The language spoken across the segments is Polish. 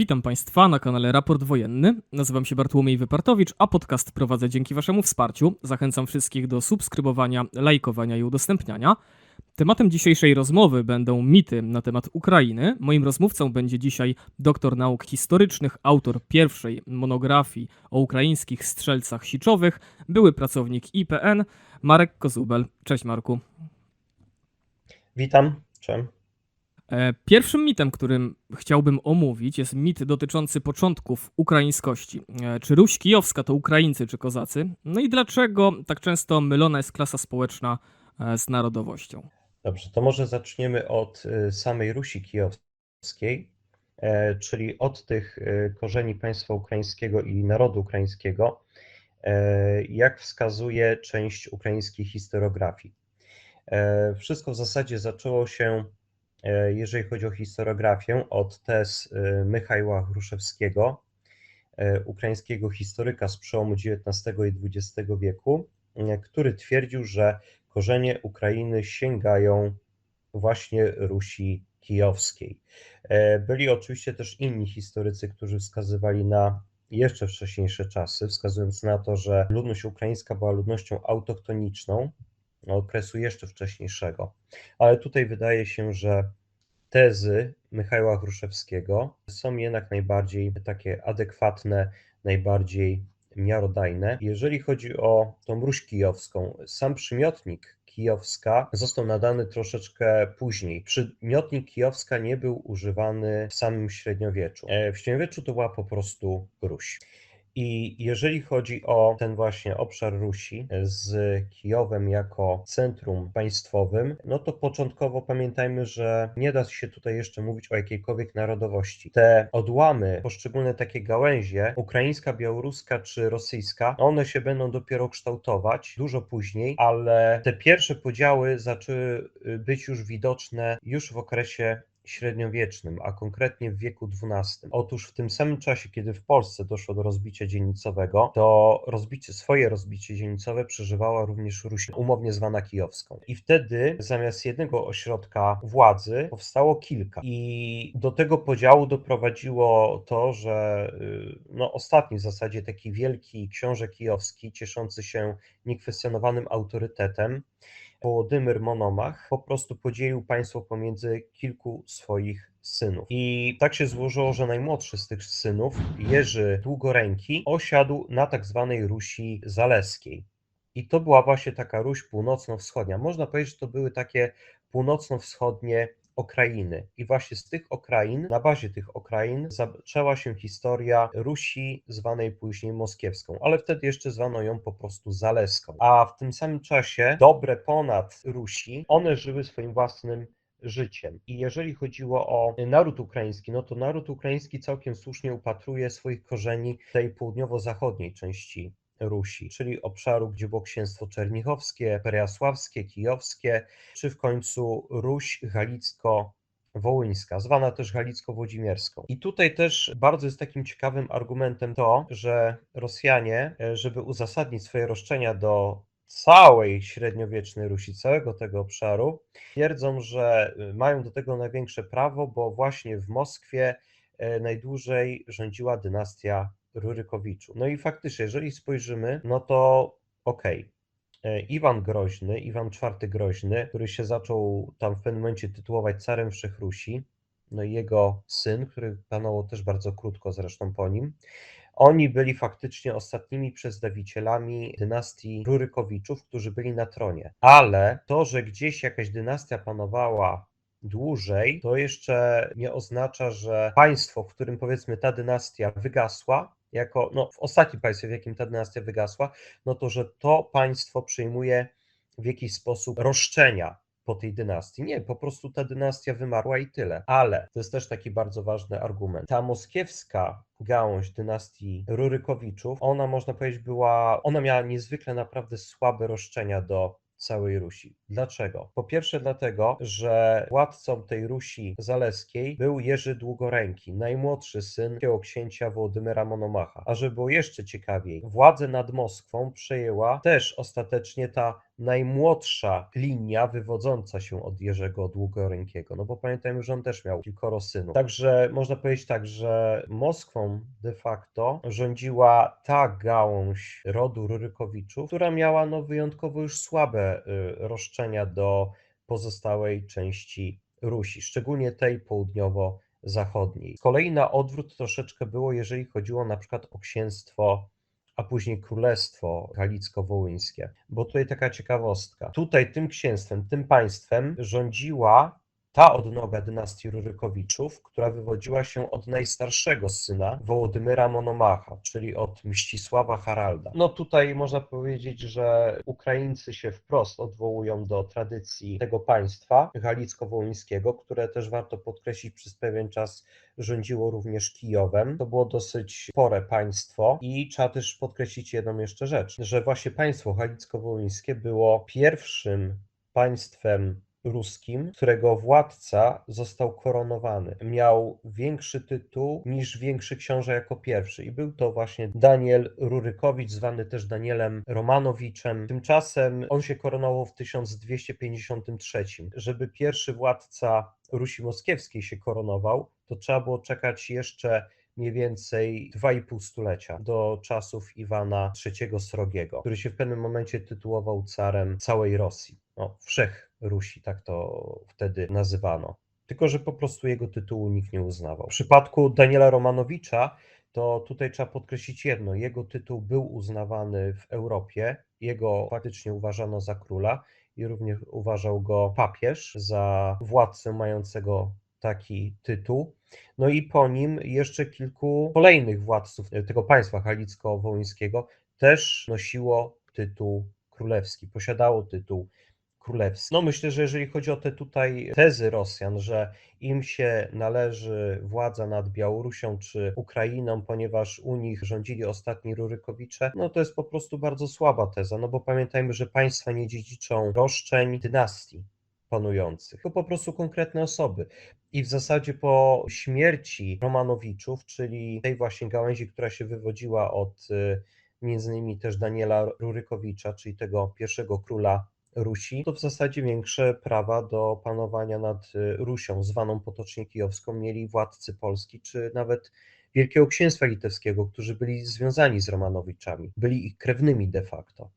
Witam Państwa na kanale Raport Wojenny. Nazywam się Bartłomiej Wypartowicz, a podcast prowadzę dzięki Waszemu wsparciu. Zachęcam wszystkich do subskrybowania, lajkowania i udostępniania. Tematem dzisiejszej rozmowy będą mity na temat Ukrainy. Moim rozmówcą będzie dzisiaj doktor nauk historycznych, autor pierwszej monografii o ukraińskich strzelcach siczowych, były pracownik IPN, Marek Kozubel. Cześć Marku. Witam. Czym? E, Pierwszym mitem, którym chciałbym omówić, jest mit dotyczący początków ukraińskości. E, Czy Ruś Kijowska to Ukraińcy czy Kozacy? No i dlaczego tak często mylona jest klasa społeczna e, z narodowością? Dobrze, to może zaczniemy od samej Rusi Kijowskiej, czyli od tych korzeni państwa ukraińskiego i narodu ukraińskiego, jak wskazuje część ukraińskiej historiografii. Wszystko w zasadzie zaczęło się, jeżeli chodzi o historiografię, od tez y, Michała Hruszewskiego, e, ukraińskiego historyka z przełomu XIX i XX wieku, e, który twierdził, że korzenie Ukrainy sięgają właśnie Rusi Kijowskiej. E, Byli oczywiście też inni historycy, którzy wskazywali na jeszcze wcześniejsze czasy, wskazując na to, że ludność ukraińska była ludnością autochtoniczną okresu jeszcze wcześniejszego. Ale tutaj wydaje się, że tezy Michała Hruszewskiego są jednak najbardziej takie adekwatne, najbardziej miarodajne. Jeżeli chodzi o tą Ruś Kijowską, sam przymiotnik Kijowska został nadany troszeczkę później. Przymiotnik Kijowska nie był używany w samym średniowieczu. E, W średniowieczu to była po prostu Ruś. I jeżeli chodzi o ten właśnie obszar Rusi z Kijowem jako centrum państwowym, no to początkowo pamiętajmy, że nie da się tutaj jeszcze mówić o jakiejkolwiek narodowości. Te odłamy, poszczególne takie gałęzie, ukraińska, białoruska czy rosyjska, one się będą dopiero kształtować dużo później, ale te pierwsze podziały zaczęły y, być już widoczne już w okresie średniowiecznym, a konkretnie w wieku XII. Otóż w tym samym czasie, kiedy w Polsce doszło do rozbicia dzielnicowego, to rozbicie, swoje rozbicie dzielnicowe przeżywała również Ruś, umownie zwana kijowską. I wtedy zamiast jednego ośrodka władzy powstało kilka. I do tego podziału doprowadziło to, że y, no, ostatni w zasadzie taki wielki książę kijowski, cieszący się niekwestionowanym autorytetem, Wołodymyr Monomach po prostu podzielił państwo pomiędzy kilku swoich synów. I tak się złożyło, że najmłodszy z tych synów, Jerzy Długoręki, osiadł na tak zwanej Rusi Zaleskiej. I to była właśnie taka Ruś północno-wschodnia. Można powiedzieć, że to były takie północno-wschodnie okrainy. I właśnie z tych okrain, na bazie tych okrain, zaczęła się historia Rusi, zwanej później moskiewską, ale wtedy jeszcze zwano ją po prostu Zaleską. A w tym samym czasie dobre ponad Rusi, one żyły swoim własnym życiem. I jeżeli chodziło o naród ukraiński, no to naród ukraiński całkiem słusznie upatruje swoich korzeni w tej południowo-zachodniej części Rusi, czyli obszaru, gdzie było księstwo czernichowskie, perejasławskie, kijowskie, czy w końcu Ruś Galicko-Wołyńska, zwana też Galicko-Włodzimierską. I tutaj też bardzo jest takim ciekawym argumentem to, że Rosjanie, żeby uzasadnić swoje roszczenia do całej średniowiecznej Rusi, całego tego obszaru, twierdzą, że mają do tego największe prawo, bo właśnie w Moskwie e, najdłużej rządziła dynastia Rurykowiczów. No i faktycznie, jeżeli spojrzymy, no to okej. E, Iwan Groźny, Iwan IV Groźny, który się zaczął tam w pewnym momencie tytułować carem Wszechrusi, no i jego syn, który panował też bardzo krótko zresztą po nim, oni byli faktycznie ostatnimi przedstawicielami dynastii Rurykowiczów, którzy byli na tronie. Ale to, że gdzieś jakaś dynastia panowała dłużej, to jeszcze nie oznacza, że państwo, w którym powiedzmy ta dynastia wygasła, jako no, w ostatnim państwie, w jakim ta dynastia wygasła, no to że to państwo przyjmuje w jakiś sposób roszczenia po tej dynastii. Nie, po prostu ta dynastia wymarła i tyle. Ale to jest też taki bardzo ważny argument. Ta moskiewska gałąź dynastii Rurykowiczów, ona można powiedzieć była, ona miała niezwykle naprawdę słabe roszczenia do całej Rusi. Dlaczego? Po pierwsze dlatego, że władcą tej Rusi Zaleskiej był Jerzy Długoręki, najmłodszy syn księcia Wołodymyra Monomacha. A żeby było jeszcze ciekawiej, władzę nad Moskwą przejęła też ostatecznie ta najmłodsza linia wywodząca się od Jerzego Długorękiego, no bo pamiętajmy, że on też miał kilkoro synów. Także można powiedzieć tak, że Moskwą de facto rządziła ta gałąź rodu Rurykowiczów, która miała no wyjątkowo już słabe y, roszczenia do pozostałej części Rusi, szczególnie tej południowo-zachodniej. Z kolei na odwrót troszeczkę było, jeżeli chodziło na przykład o księstwo a później Królestwo Galicko-Wołyńskie. Bo tutaj taka ciekawostka. Tutaj tym księstwem, tym państwem rządziła ta odnoga dynastii Rurykowiczów, która wywodziła się od najstarszego syna Wołodymyra Monomacha, czyli od Mścisława Haralda. No tutaj można powiedzieć, że Ukraińcy się wprost odwołują do tradycji tego państwa galicko-wołyńskiego, które też warto podkreślić przez pewien czas rządziło również Kijowem. To było dosyć spore państwo i trzeba też podkreślić jedną jeszcze rzecz, że właśnie państwo galicko-wołyńskie było pierwszym państwem ruskim, którego władca został koronowany. Miał większy tytuł niż większy książę jako pierwszy i był to właśnie Daniel Rurykowicz, zwany też Danielem Romanowiczem. Tymczasem on się koronował w 1253. Żeby pierwszy władca Rusi Moskiewskiej się koronował, to trzeba było czekać jeszcze mniej więcej 2,5 stulecia do czasów Iwana III Srogiego, który się w pewnym momencie tytułował carem całej Rosji. No, wszech Rusi, tak to wtedy nazywano. Tylko, że po prostu jego tytułu nikt nie uznawał. W przypadku Daniela Romanowicza, to tutaj trzeba podkreślić jedno: jego tytuł był uznawany w Europie, jego faktycznie uważano za króla i również uważał go papież za władcę mającego taki tytuł. No i po nim jeszcze kilku kolejnych władców tego państwa halicko-wołyńskiego też nosiło tytuł królewski, posiadało tytuł No myślę, że jeżeli chodzi o te tutaj tezy Rosjan, że im się należy władza nad Białorusią czy Ukrainą, ponieważ u nich rządzili ostatni Rurykowicze, no to jest po prostu bardzo słaba teza, no bo pamiętajmy, że państwa nie dziedziczą roszczeń dynastii panujących, to po prostu konkretne osoby. I w zasadzie po śmierci Romanowiczów, czyli tej właśnie gałęzi, która się wywodziła od y, między innymi też Daniela Rurykowicza, czyli tego pierwszego króla Rusi, to w zasadzie większe prawa do panowania nad y, Rusią, zwaną potocznie kijowską, mieli władcy Polski, czy nawet Wielkiego Księstwa Litewskiego, którzy byli związani z Romanowiczami, byli ich krewnymi de facto.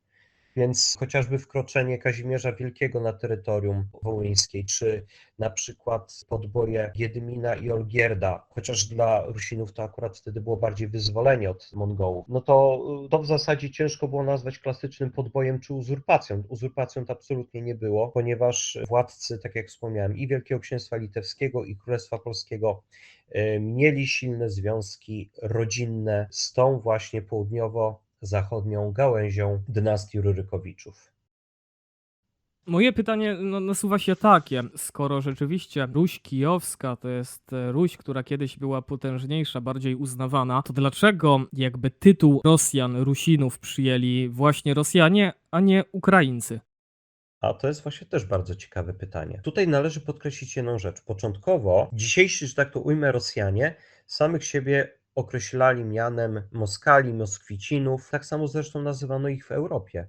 Więc chociażby wkroczenie Kazimierza Wielkiego na terytorium wołyńskie, czy na przykład podboje Giedymina i Olgierda, chociaż dla Rusinów to akurat wtedy było bardziej wyzwolenie od Mongołów, no to, to w zasadzie ciężko było nazwać klasycznym podbojem czy uzurpacją. Uzurpacją to absolutnie nie było, ponieważ władcy, tak jak wspomniałem, i Wielkiego Księstwa Litewskiego, i Królestwa Polskiego y, mieli silne związki rodzinne z tą właśnie południowo zachodnią gałęzią dynastii Rurykowiczów. Moje pytanie no, nasuwa się takie, skoro rzeczywiście Ruś Kijowska to jest e, Ruś, która kiedyś była potężniejsza, bardziej uznawana, to dlaczego jakby tytuł Rosjan, Rusinów przyjęli właśnie Rosjanie, a nie Ukraińcy? A to jest właśnie też bardzo ciekawe pytanie. Tutaj należy podkreślić jedną rzecz. Początkowo dzisiejsi, że tak to ujmę, Rosjanie samych siebie określali mianem Moskali, Moskwicinów. Tak samo zresztą nazywano ich w Europie.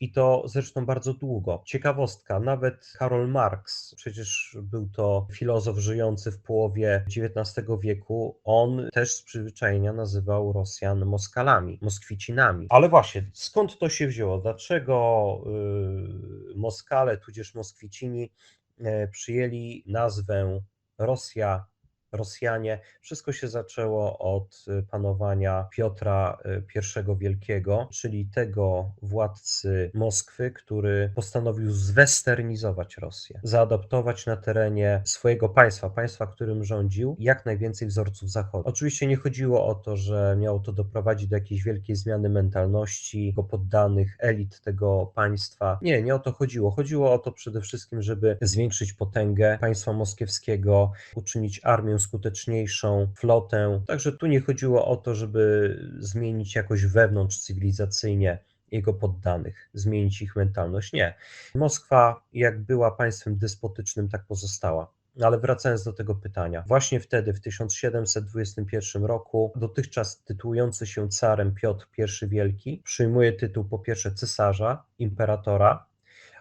I to zresztą bardzo długo. Ciekawostka, nawet Karol Marx, przecież był to filozof żyjący w połowie XIX wieku, on też z przyzwyczajenia nazywał Rosjan Moskalami, Moskwicinami. Ale właśnie, skąd to się wzięło? Dlaczego yy, Moskale, tudzież Moskwicini yy, przyjęli nazwę Rosja Rosjanie. Wszystko się zaczęło od y, panowania Piotra y, I Wielkiego, czyli tego władcy Moskwy, który postanowił zwesternizować Rosję, zaadoptować na terenie swojego państwa, państwa, którym rządził, jak najwięcej wzorców zachodu. Oczywiście nie chodziło o to, że miało to doprowadzić do jakiejś wielkiej zmiany mentalności jego poddanych, elit tego państwa. Nie, nie o to chodziło. Chodziło o to przede wszystkim, żeby zwiększyć potęgę państwa moskiewskiego, uczynić armię skuteczniejszą flotę. Także tu nie chodziło o to, żeby zmienić jakoś wewnątrz cywilizacyjnie jego poddanych, zmienić ich mentalność. Nie. Moskwa, jak była państwem despotycznym, tak pozostała. Ale wracając do tego pytania, właśnie wtedy, w 1721 roku, dotychczas tytułujący się carem Piotr I Wielki przyjmuje tytuł po pierwsze cesarza, imperatora,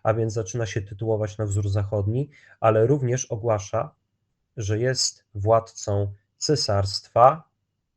a więc zaczyna się tytułować na wzór zachodni, ale również ogłasza, że jest władcą cesarstwa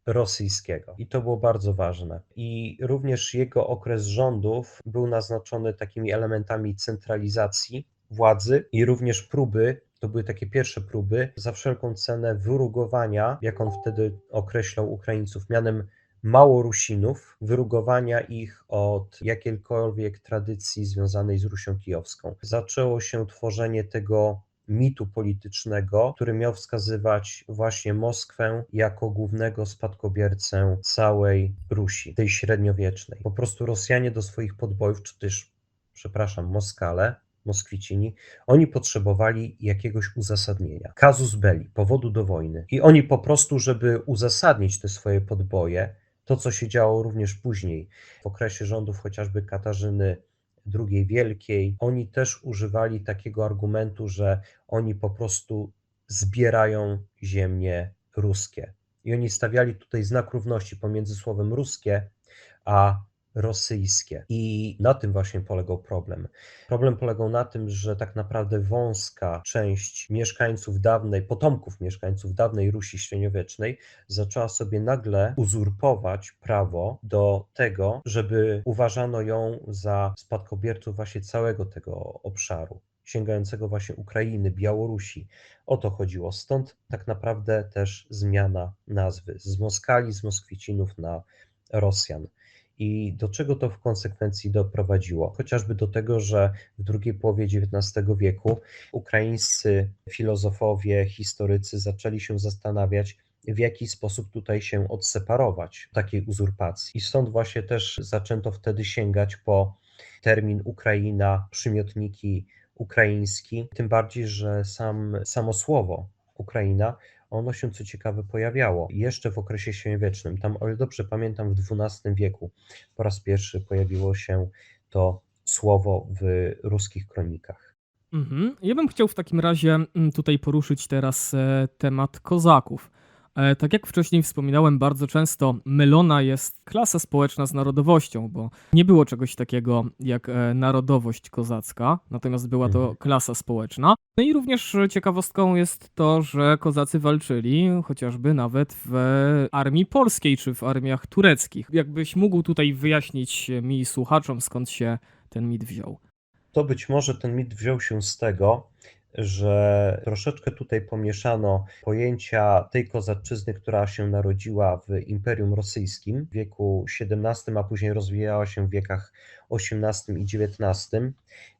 rosyjskiego. I to było bardzo ważne. I również jego okres rządów był naznaczony takimi elementami centralizacji władzy i również próby, to były takie pierwsze próby, za wszelką cenę wyrugowania, jak on wtedy określał Ukraińców, mianem Małorusinów, wyrugowania ich od jakiejkolwiek tradycji związanej z Rusią Kijowską. Zaczęło się tworzenie tego mitu politycznego, który miał wskazywać właśnie Moskwę jako głównego spadkobiercę całej Rusi, tej średniowiecznej. Po prostu Rosjanie do swoich podbojów, czy też, przepraszam, Moskale, Moskwicini, oni potrzebowali jakiegoś uzasadnienia. Kazus belli, powodu do wojny. I oni po prostu, żeby uzasadnić te swoje podboje, to co się działo również później, w okresie rządów chociażby Katarzyny II Wielkiej, oni też używali takiego argumentu, że oni po prostu zbierają ziemie ruskie. I oni stawiali tutaj znak równości pomiędzy słowem ruskie a rosyjskie. I na tym właśnie polegał problem. Problem polegał na tym, że tak naprawdę wąska część mieszkańców dawnej, potomków mieszkańców dawnej Rusi średniowiecznej zaczęła sobie nagle uzurpować prawo do tego, żeby uważano ją za spadkobierców właśnie całego tego obszaru sięgającego właśnie Ukrainy, Białorusi. O to chodziło. Stąd tak naprawdę też zmiana nazwy z Moskali, z Moskwicinów na Rosjan. I do czego to w konsekwencji doprowadziło? Chociażby do tego, że w drugiej połowie XIX wieku ukraińscy filozofowie, historycy zaczęli się zastanawiać, w jaki sposób tutaj się odseparować takiej uzurpacji. I stąd właśnie też zaczęto wtedy sięgać po termin Ukraina, przymiotniki ukraiński, tym bardziej, że sam, samo słowo Ukraina ono się co ciekawe pojawiało jeszcze w okresie średniowiecznym. Tam, o ile dobrze pamiętam, w XII wieku po raz pierwszy pojawiło się to słowo w ruskich kronikach. Mhm. Ja bym chciał w takim razie mm, tutaj poruszyć teraz e, temat kozaków. E, Tak jak wcześniej wspominałem, bardzo często mylona jest klasa społeczna z narodowością, bo nie było czegoś takiego jak e, narodowość kozacka, natomiast była to Mhm. klasa społeczna. No i również ciekawostką jest to, że kozacy walczyli chociażby nawet w armii polskiej czy w armiach tureckich. Jakbyś mógł tutaj wyjaśnić mi słuchaczom, skąd się ten mit wziął. To być może ten mit wziął się z tego, że troszeczkę tutaj pomieszano pojęcia tej kozaczyzny, która się narodziła w Imperium Rosyjskim w wieku XVII, a później rozwijała się w wiekach XVIII i XIX,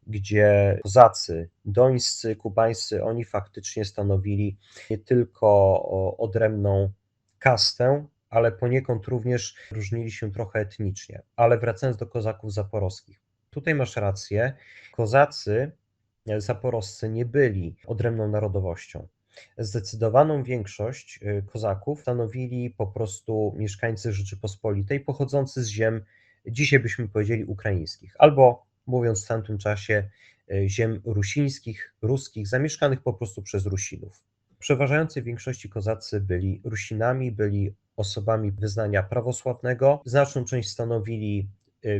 gdzie kozacy dońscy, kubańscy, oni faktycznie stanowili nie tylko odrębną kastę, ale poniekąd również różnili się trochę etnicznie. Ale wracając do kozaków zaporowskich, tutaj masz rację, kozacy zaporoscy nie byli odrębną narodowością. Zdecydowaną większość y, kozaków stanowili po prostu mieszkańcy Rzeczypospolitej pochodzący z ziem, dzisiaj byśmy powiedzieli ukraińskich, albo mówiąc w tamtym czasie, y, ziem rusińskich, ruskich, zamieszkanych po prostu przez Rusinów. Przeważającej większości kozacy byli Rusinami, byli osobami wyznania prawosławnego. Znaczną część stanowili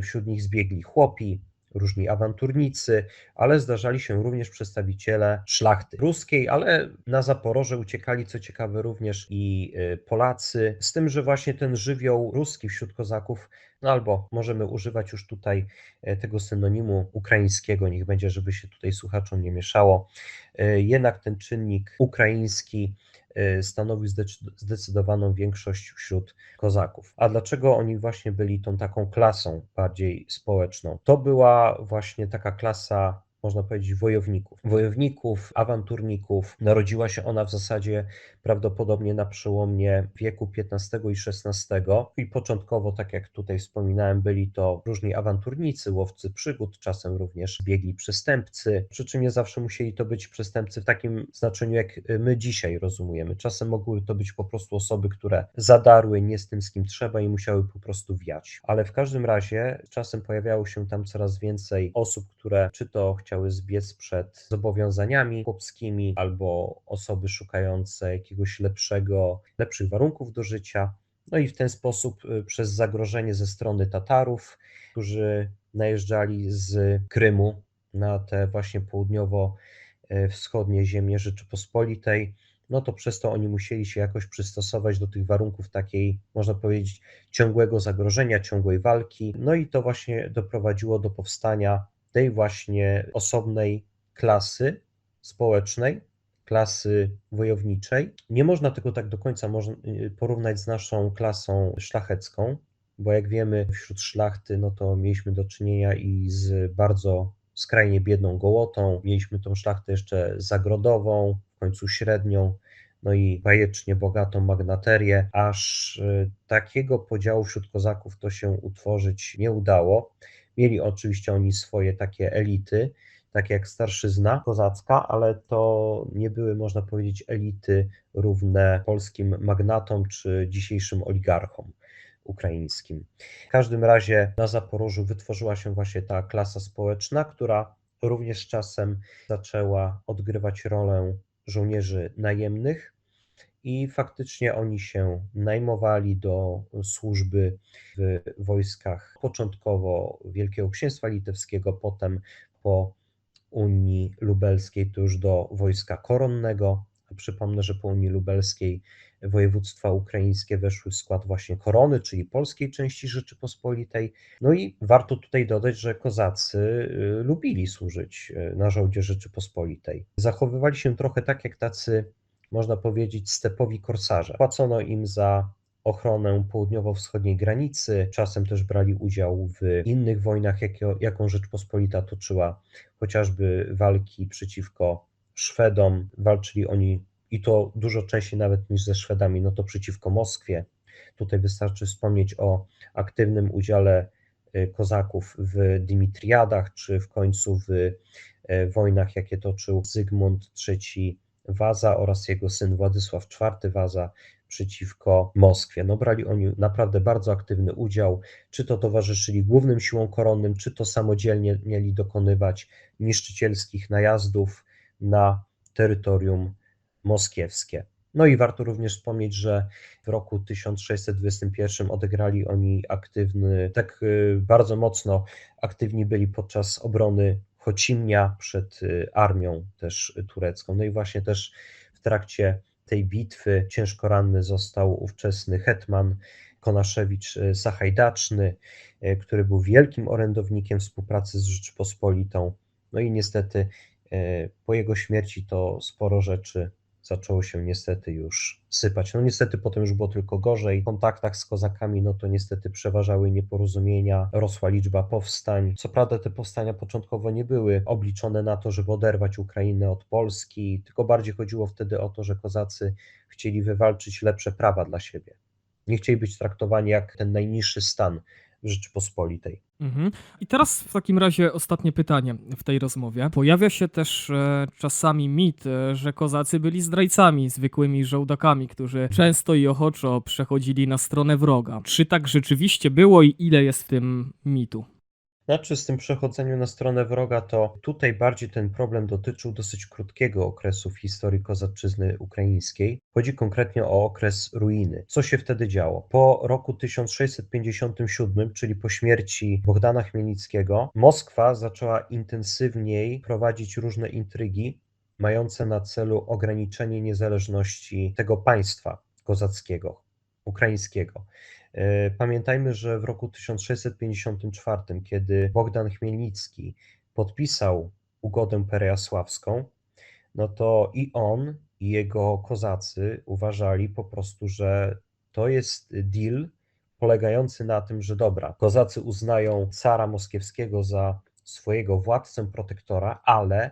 wśród nich zbiegli chłopi, różni awanturnicy, ale zdarzali się również przedstawiciele szlachty ruskiej, ale na Zaporoże uciekali, co ciekawe, również i y, Polacy, z tym, że właśnie ten żywioł ruski wśród kozaków, no albo możemy używać już tutaj e, tego synonimu ukraińskiego, niech będzie, żeby się tutaj słuchaczom nie mieszało, e, jednak ten czynnik ukraiński stanowił zdecyd- zdecydowaną większość wśród kozaków. A dlaczego oni właśnie byli tą taką klasą bardziej społeczną? To była właśnie taka klasa, można powiedzieć, wojowników. Wojowników, awanturników. Narodziła się ona w zasadzie prawdopodobnie na przełomie wieku XV i XVI. I początkowo, tak jak tutaj wspominałem, byli to różni awanturnicy, łowcy przygód, czasem również biegli przestępcy. Przy czym nie zawsze musieli to być przestępcy w takim znaczeniu, jak my dzisiaj rozumiemy. Czasem mogły to być po prostu osoby, które zadarły nie z tym, z kim trzeba i musiały po prostu wiać. Ale w każdym razie czasem pojawiało się tam coraz więcej osób, które czy to chciały zbiec przed zobowiązaniami chłopskimi, albo osoby szukające jakiegoś lepszego, lepszych warunków do życia. No i w ten sposób y, przez zagrożenie ze strony Tatarów, którzy najeżdżali z Krymu, na te właśnie południowo-wschodnie ziemie Rzeczypospolitej, no to przez to oni musieli się jakoś przystosować do tych warunków takiej, można powiedzieć, ciągłego zagrożenia, ciągłej walki. No i to właśnie doprowadziło do powstania tej właśnie osobnej klasy społecznej, klasy wojowniczej. Nie można tego tak do końca można porównać z naszą klasą szlachecką, bo jak wiemy, wśród szlachty, no to mieliśmy do czynienia i z bardzo skrajnie biedną gołotą. Mieliśmy tą szlachtę jeszcze zagrodową, w końcu średnią, no i bajecznie bogatą magnaterię, aż y, takiego podziału wśród kozaków to się utworzyć nie udało. Mieli oczywiście oni swoje takie elity, takie jak starszyzna kozacka, ale to nie były, można powiedzieć, elity równe polskim magnatom czy dzisiejszym oligarchom ukraińskim. W każdym razie na Zaporożu wytworzyła się właśnie ta klasa społeczna, która również czasem zaczęła odgrywać rolę żołnierzy najemnych i faktycznie oni się najmowali do służby w wojskach początkowo Wielkiego Księstwa Litewskiego, potem po Unii Lubelskiej to już do wojska koronnego. Przypomnę, że po Unii Lubelskiej województwa ukraińskie weszły w skład właśnie korony, czyli polskiej części Rzeczypospolitej. No i warto tutaj dodać, że kozacy y, lubili służyć y, na żołdzie Rzeczypospolitej. Zachowywali się trochę tak jak tacy, można powiedzieć, stepowi korsarze. Płacono im za ochronę południowo-wschodniej granicy, czasem też brali udział w innych wojnach, jaką Rzeczpospolita toczyła, chociażby walki przeciwko Szwedom. Walczyli oni i to dużo częściej nawet niż ze Szwedami, no to przeciwko Moskwie. Tutaj wystarczy wspomnieć o aktywnym udziale y, kozaków w Dimitriadach, czy w końcu w y, wojnach, jakie toczył Zygmunt III Waza oraz jego syn Władysław IV Waza przeciwko Moskwie. No, brali oni naprawdę bardzo aktywny udział, czy to towarzyszyli głównym siłom koronnym, czy to samodzielnie mieli dokonywać niszczycielskich najazdów na terytorium moskiewskie. No i warto również wspomnieć, że w roku 1621 odegrali oni aktywny, tak y, bardzo mocno aktywni byli podczas obrony Chocimnia przed y, armią też turecką. No i właśnie też w trakcie tej bitwy ciężko ranny został ówczesny hetman Konaszewicz y, Sachajdaczny, który był wielkim orędownikiem współpracy z Rzeczypospolitą. No i niestety po jego śmierci to sporo rzeczy zaczęło się niestety już sypać. No niestety potem już było tylko gorzej. W kontaktach z kozakami, no to niestety przeważały nieporozumienia, rosła liczba powstań. Co prawda te powstania początkowo nie były obliczone na to, żeby oderwać Ukrainę od Polski, tylko bardziej chodziło wtedy o to, że kozacy chcieli wywalczyć lepsze prawa dla siebie. Nie chcieli być traktowani jak ten najniższy stan Rzeczypospolitej. Mhm. I teraz w takim razie ostatnie pytanie w tej rozmowie. Pojawia się też e, czasami mit, e, że kozacy byli zdrajcami, zwykłymi żołdakami, którzy często i ochoczo przechodzili na stronę wroga. Czy tak rzeczywiście było i ile jest w tym mitu? Znaczy, z tym przechodzeniem na stronę wroga, to tutaj bardziej ten problem dotyczył dosyć krótkiego okresu w historii kozaczyzny ukraińskiej. Chodzi konkretnie o okres ruiny. Co się wtedy działo? Po roku 1657, czyli po śmierci Bogdana Chmielnickiego, Moskwa zaczęła intensywniej prowadzić różne intrygi mające na celu ograniczenie niezależności tego państwa kozackiego, ukraińskiego. E, pamiętajmy, że w roku 1654, kiedy Bogdan Chmielnicki podpisał ugodę perejasławską, no to i on, i jego kozacy uważali po prostu, że to jest deal polegający na tym, że dobra, kozacy uznają cara moskiewskiego za swojego władcę, protektora, ale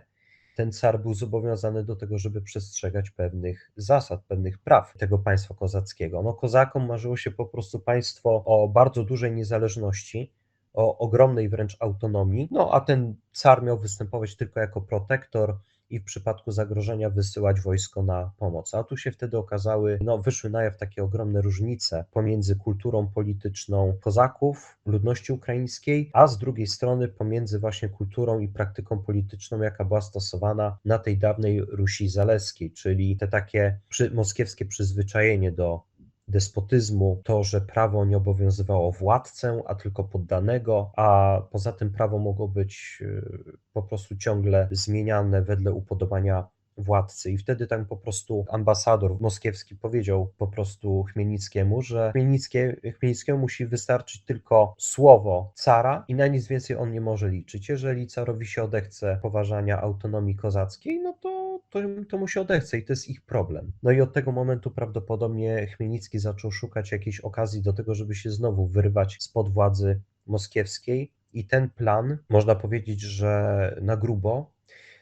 ten car był zobowiązany do tego, żeby przestrzegać pewnych zasad, pewnych praw tego państwa kozackiego. No, kozakom marzyło się po prostu państwo o bardzo dużej niezależności, o ogromnej wręcz autonomii, no a ten car miał występować tylko jako protektor, i w przypadku zagrożenia wysyłać wojsko na pomoc. A tu się wtedy okazały, no wyszły na jaw takie ogromne różnice pomiędzy kulturą polityczną kozaków, ludności ukraińskiej, a z drugiej strony pomiędzy właśnie kulturą i praktyką polityczną, jaka była stosowana na tej dawnej Rusi Zaleskiej, czyli te takie przy, moskiewskie przyzwyczajenie do despotyzmu, to, że prawo nie obowiązywało władcę, a tylko poddanego, a poza tym prawo mogło być y, po prostu ciągle zmieniane wedle upodobania władcy. I wtedy tam po prostu ambasador moskiewski powiedział po prostu Chmielnickiemu, że Chmielnickie, Chmielnickiemu musi wystarczyć tylko słowo cara i na nic więcej on nie może liczyć. Jeżeli carowi się odechce poważania autonomii kozackiej, no to, to, to mu się odechce i to jest ich problem. No i od tego momentu prawdopodobnie Chmielnicki zaczął szukać jakiejś okazji do tego, żeby się znowu wyrwać spod władzy moskiewskiej. I ten plan, można powiedzieć, że na grubo,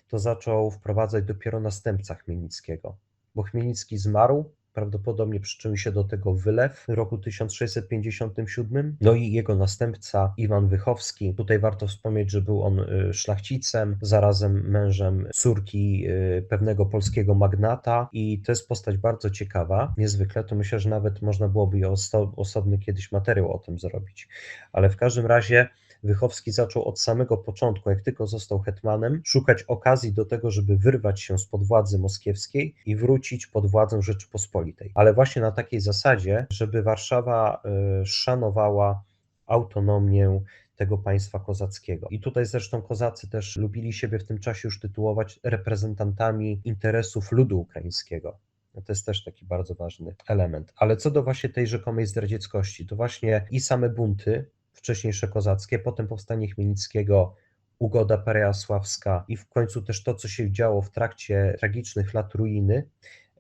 to zaczął wprowadzać dopiero następca Chmielnickiego, bo Chmielnicki zmarł, prawdopodobnie przyczynił się do tego wylew w roku 1657, no i jego następca Iwan Wychowski, tutaj warto wspomnieć, że był on y, szlachcicem, zarazem mężem córki y, pewnego polskiego magnata. I to jest postać bardzo ciekawa, niezwykle, to myślę, że nawet można byłoby oso- osobny kiedyś materiał o tym zrobić, ale w każdym razie Wychowski zaczął od samego początku, jak tylko został hetmanem, szukać okazji do tego, żeby wyrwać się spod władzy moskiewskiej i wrócić pod władzę Rzeczypospolitej. Ale właśnie na takiej zasadzie, żeby Warszawa y, szanowała autonomię tego państwa kozackiego. I tutaj zresztą kozacy też lubili siebie w tym czasie już tytułować reprezentantami interesów ludu ukraińskiego. No To jest też taki bardzo ważny element. Ale co do właśnie tej rzekomej zdradzieckości, to właśnie i same bunty, wcześniejsze kozackie, potem powstanie Chmielnickiego, ugoda pereasławska i w końcu też to, co się działo w trakcie tragicznych lat ruiny,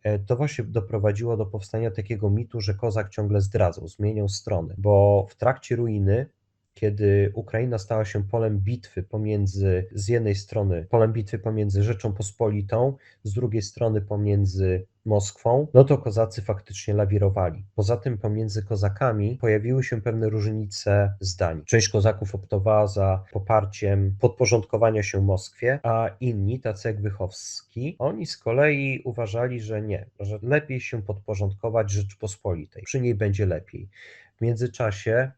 e, to właśnie doprowadziło do powstania takiego mitu, że kozak ciągle zdradzał, zmieniał strony, bo w trakcie ruiny kiedy Ukraina stała się polem bitwy pomiędzy, z jednej strony polem bitwy pomiędzy Rzeczą Pospolitą, z drugiej strony pomiędzy Moskwą, no to kozacy faktycznie lawirowali. Poza tym pomiędzy kozakami pojawiły się pewne różnice zdań. Część kozaków optowała za poparciem podporządkowania się Moskwie, a inni, tacy jak Wychowski, oni z kolei uważali, że nie, że lepiej się podporządkować Rzeczpospolitej, przy niej będzie lepiej. W międzyczasie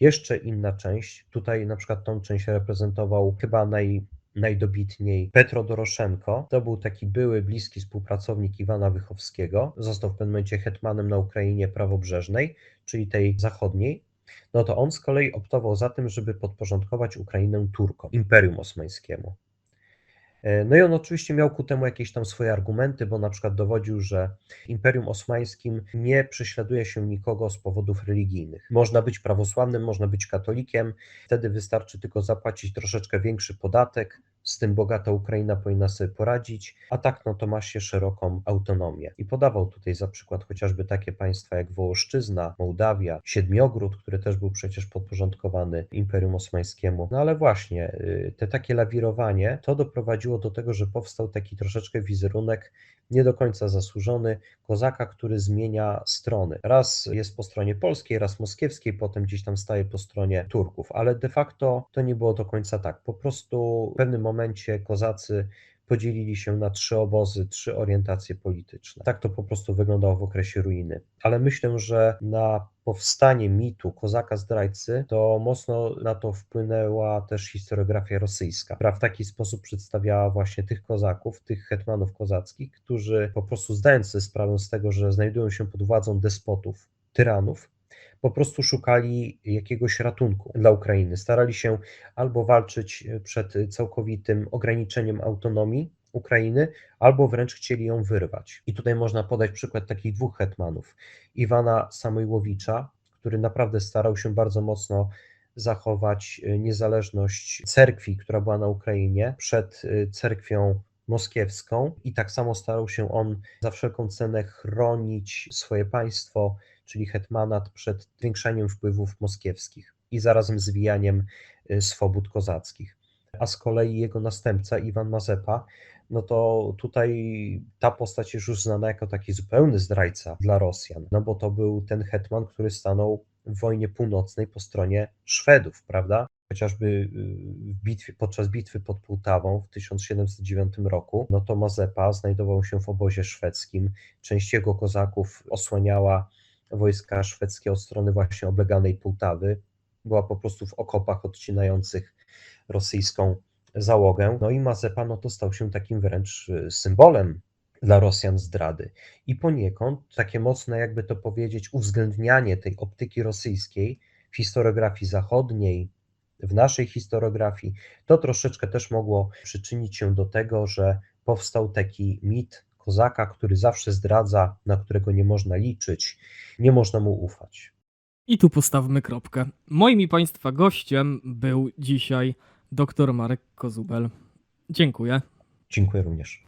jeszcze inna część, tutaj na przykład tą część reprezentował chyba naj, najdobitniej Petro Doroszenko. To był taki były, bliski współpracownik Iwana Wychowskiego. Został w pewnym momencie hetmanem na Ukrainie prawobrzeżnej, czyli tej zachodniej. No to on z kolei optował za tym, żeby podporządkować Ukrainę Turkom, Imperium Osmańskiemu. E, No i on oczywiście miał ku temu jakieś tam swoje argumenty, bo na przykład dowodził, że Imperium Osmańskim nie prześladuje się nikogo z powodów religijnych. Można być prawosławnym, można być katolikiem, wtedy wystarczy tylko zapłacić troszeczkę większy podatek, z tym bogata Ukraina powinna sobie poradzić, a tak no to ma się szeroką autonomię. I podawał tutaj za przykład chociażby takie państwa jak Wołoszczyzna, Mołdawia, Siedmiogród, który też był przecież podporządkowany Imperium Osmańskiemu. No ale właśnie, y, te takie lawirowanie, to doprowadziło do tego, że powstał taki troszeczkę wizerunek nie do końca zasłużony kozaka, który zmienia strony. Raz jest po stronie polskiej, raz moskiewskiej, potem gdzieś tam staje po stronie Turków, ale de facto to nie było do końca tak. Po prostu w pewnym momencie kozacy podzielili się na trzy obozy, trzy orientacje polityczne. Tak to po prostu wyglądało w okresie ruiny. Ale myślę, że na powstanie mitu kozaka zdrajcy, to mocno na to wpłynęła też historiografia rosyjska, która w taki sposób przedstawiała właśnie tych kozaków, tych hetmanów kozackich, którzy po prostu zdając sobie sprawę z tego, że znajdują się pod władzą despotów, tyranów, po prostu szukali jakiegoś ratunku dla Ukrainy. Starali się albo walczyć przed całkowitym ograniczeniem autonomii Ukrainy, albo wręcz chcieli ją wyrwać. I tutaj można podać przykład takich dwóch hetmanów. Iwana Samojłowicza, który naprawdę starał się bardzo mocno zachować niezależność cerkwi, która była na Ukrainie, przed cerkwią moskiewską i tak samo starał się on za wszelką cenę chronić swoje państwo, czyli hetmanat, przed zwiększaniem wpływów moskiewskich i zarazem zwijaniem y, swobód kozackich. A z kolei jego następca, Iwan Mazepa, no to tutaj ta postać jest już znana jako taki zupełny zdrajca dla Rosjan, no bo to był ten hetman, który stanął w wojnie północnej po stronie Szwedów, prawda? Chociażby y, w bitwie, podczas bitwy pod Pułtawą w 1709 roku, no to Mazepa znajdował się w obozie szwedzkim. Część jego kozaków osłaniała wojska szwedzkie od strony właśnie obleganej Pułtawy. Była po prostu w okopach odcinających rosyjską załogę. No i Mazepa no to stał się takim wręcz y, symbolem dla Rosjan zdrady. I poniekąd takie mocne, jakby to powiedzieć, uwzględnianie tej optyki rosyjskiej w historiografii zachodniej, w naszej historiografii, to troszeczkę też mogło przyczynić się do tego, że powstał taki mit kozaka, który zawsze zdradza, na którego nie można liczyć, nie można mu ufać. I tu postawmy kropkę. Moim i Państwa gościem był dzisiaj dr Marek Kozubel. Dziękuję. Dziękuję również.